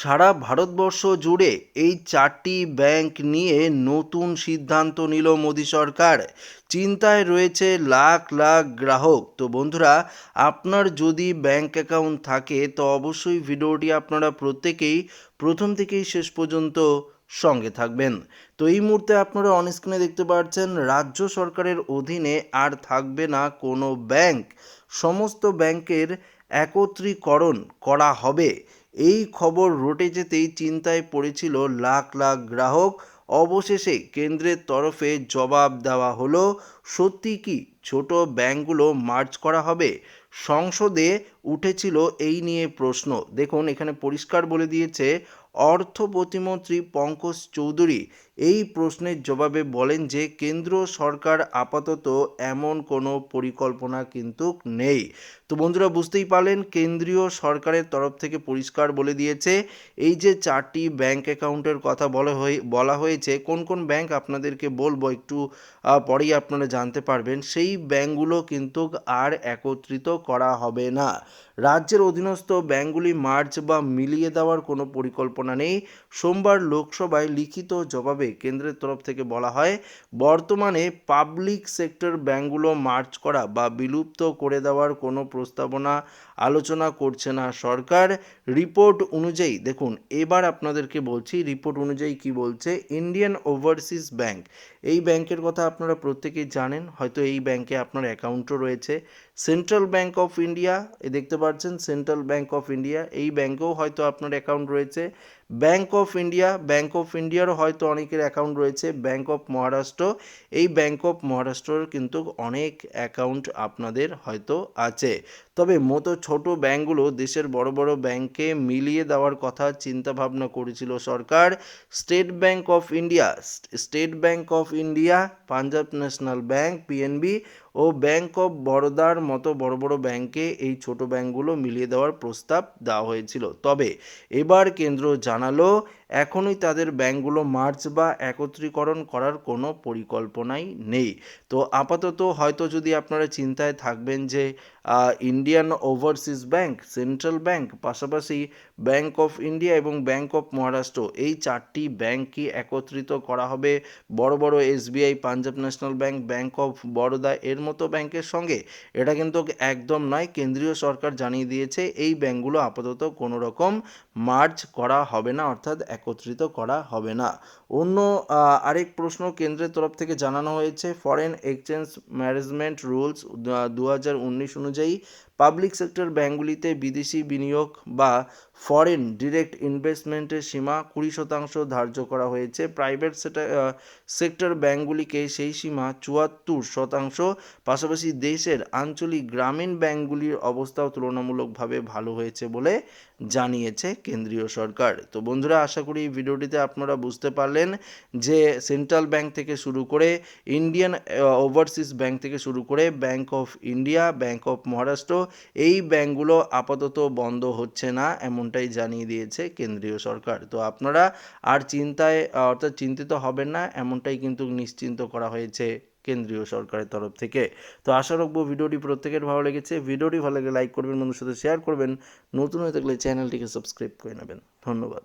সারা ভারতবর্ষ জুড়ে এই চারটি ব্যাংক নিয়ে নতুন সিদ্ধান্ত নিল মোদী সরকার। চিন্তায় রয়েছে লাখ লাখ গ্রাহক। তো বন্ধুরা, আপনার যদি ব্যাংক অ্যাকাউন্ট থাকে, তো অবশ্যই ভিডিওটি আপনারা প্রত্যেকেই প্রথম থেকেই শেষ পর্যন্ত সঙ্গে থাকবেন। তো এই মুহূর্তে আপনারা অনস্ক্রিনে দেখতে পাচ্ছেন, রাজ্য সরকারের অধীনে আর থাকবে না কোনো ব্যাংক। সমস্ত ব্যাংকের একত্রীকরণ করা হবে। এই খবর রটে যেতেই চিন্তায় পড়েছিল লাখ লাখ গ্রাহক। অবশেষে কেন্দ্রের তরফে জবাব দেওয়া হলো, সত্যি কি ছোট ব্যাংকগুলো মার্জ করা হবে? সংসদে উঠেছিল এই নিয়ে প্রশ্ন। দেখুন, এখানে পরিষ্কার বলে দিয়েছে অর্থ প্রতিমন্ত্রী পঙ্কজ চৌধুরী। এই প্রশ্নের জবাবে বলেন যে, কেন্দ্র সরকার আপাতত এমন কোনো পরিকল্পনা কিন্তু নেই। তো বন্ধুরা বুঝতেই পারলেন, কেন্দ্রীয় সরকারের তরফ থেকে পরিষ্কার বলে দিয়েছে, এই যে চারটি ব্যাংক অ্যাকাউন্টের কথা বলা হয়ে, বলা হয়েছে, কোন কোন ব্যাংক আপনাদেরকে বলব একটু পরেই আপনারা জানতে পারবেন, সেই ব্যাংকগুলো কিন্তু আর একত্রিত করা হবে না। রাজ্যের অধীনস্থ ব্যাংকগুলি মার্চ বা মিলিয়ে দেওয়ার কোনো পরিকল্পনা নেই। সোমবার লোকসভায় লিখিত জবাবে কেন্দ্রের তরফ থেকে বলা হয়, বর্তমানে পাবলিক সেক্টর ব্যাংকগুলো মার্চ করা বা বিলুপ্ত করে দেওয়ার কোনো প্রস্তাবনা আলোচনা করছে না সরকার। রিপোর্ট অনুযায়ী, দেখুন, এবার আপনাদেরকে বলছি, রিপোর্ট অনুযায়ী কি বলছে? Indian Overseas Bank. এই ব্যাংকের কথা আপনারা প্রত্যেকেই জানেন, হয়তো এই ব্যাংকে আপনার অ্যাকাউন্টও রয়েছে। সেন্ট্রাল ব্যাংক অফ ইন্ডিয়া দেখতে পাচ্ছেন, সেন্ট্রাল ব্যাংক অফ ইন্ডিয়া, এই ব্যাংকেও হয়তো আপনার অ্যাকাউন্ট রয়েছে। Bank of India Bank of ইন্ডিয়ারও হয়তো অনেকের অ্যাকাউন্ট রয়েছে ব্যাঙ্ক অফ মহারাষ্ট্র এই ব্যাঙ্ক অফ মহারাষ্ট্রর কিন্তু অনেক অ্যাকাউন্ট আপনাদের হয়তো আছে। তবে মতো ছোট ব্যাংকগুলো দেশের বড় বড় ব্যাংকে মিলিয়ে দেওয়ার কথা চিন্তা ভাবনা করেছিল সরকার। State Bank of India State Bank of India Punjab National Bank PNB O bank of বরোদার মতো বড় বড় ব্যাংকে এই ছোট ব্যাংকগুলো মিলিয়ে দেওয়ার প্রস্তাব দেওয়া হয়েছিল। তবে এবার কেন্দ্র জানালো এখনই তাদের ব্যাংকগুলো মার্চ বা একত্রীকরণ করার কোনো পরিকল্পনাই নেই। তো আপাতত হয়তো যদি আপনারা চিন্তায় থাকবেন যে Indian Overseas Bank Central Bank পাশাপাশি ব্যাংক অফ ইন্ডিয়া এবং ব্যাংক অফ মহারাষ্ট্র এই চারটি ব্যাংক কি একত্রিত করা হবে। বড় বড় SBI Punjab National Bank Bank of Baroda এর মতো ব্যাংকের সঙ্গে। এটা কিন্তু একদম নয়, কেন্দ্রীয় সরকার জানিয়ে দিয়েছে, এই ব্যাংকগুলো আপাতত কোনো রকম মার্জ করা হবে না, অর্থাৎ একত্রিত করা হবে না। অন্য আরেক প্রশ্ন কেন্দ্রের তরফ থেকে জানানো হয়েছে ফরেন এক্সচেঞ্জ ম্যানেজমেন্ট রুলস দু হাজার উনিশ অনুযায়ী পাবলিক সেক্টর ব্যাঙ্কগুলিতে বিদেশি বিনিয়োগ বা ফরেন ডিরেক্ট ইনভেস্টমেন্টের সীমা কুড়ি শতাংশ ধার্য করা হয়েছে। প্রাইভেট সেক্টর ব্যাঙ্কগুলিকে সেই সীমা চুয়াত্তর শতাংশ, পাশাপাশি দেশের আঞ্চলিক গ্রামীণ ব্যাঙ্কগুলির অবস্থাও তুলনামূলকভাবে ভালো হয়েছে বলে জানিয়েছে কেন্দ্রীয় সরকার। তো বন্ধুরা, আশা করি এই ভিডিওটিতে আপনারা বুঝতে পারলেন যে সেন্ট্রাল ব্যাংক থেকে শুরু করে ইন্ডিয়ান ওভারসিজ ব্যাংক থেকে শুরু করে Bank of India Bank of Maharashtra এই ব্যাংকগুলো আপাতত বন্ধ হচ্ছে না এমনটাই জানিয়ে দিয়েছে কেন্দ্রীয় সরকার। তো আপনারা আর চিন্তায়, অর্থাৎ চিন্তিত হবেন না, এমনটাই কিন্তু নিশ্চিন্ত করা হয়েছে কেন্দ্রীয় সরকারের তরফ থেকে। তো আশা রাখব ভিডিওটি প্রত্যেকের ভালো লেগেছে। ভিডিওটি ভালো লাগলে লাইক করবেন বন্ধুর সাথে শেয়ার করবেন। নতুন হয়ে থাকলে চ্যানেলটিকে সাবস্ক্রাইব করে নেবেন। ধন্যবাদ।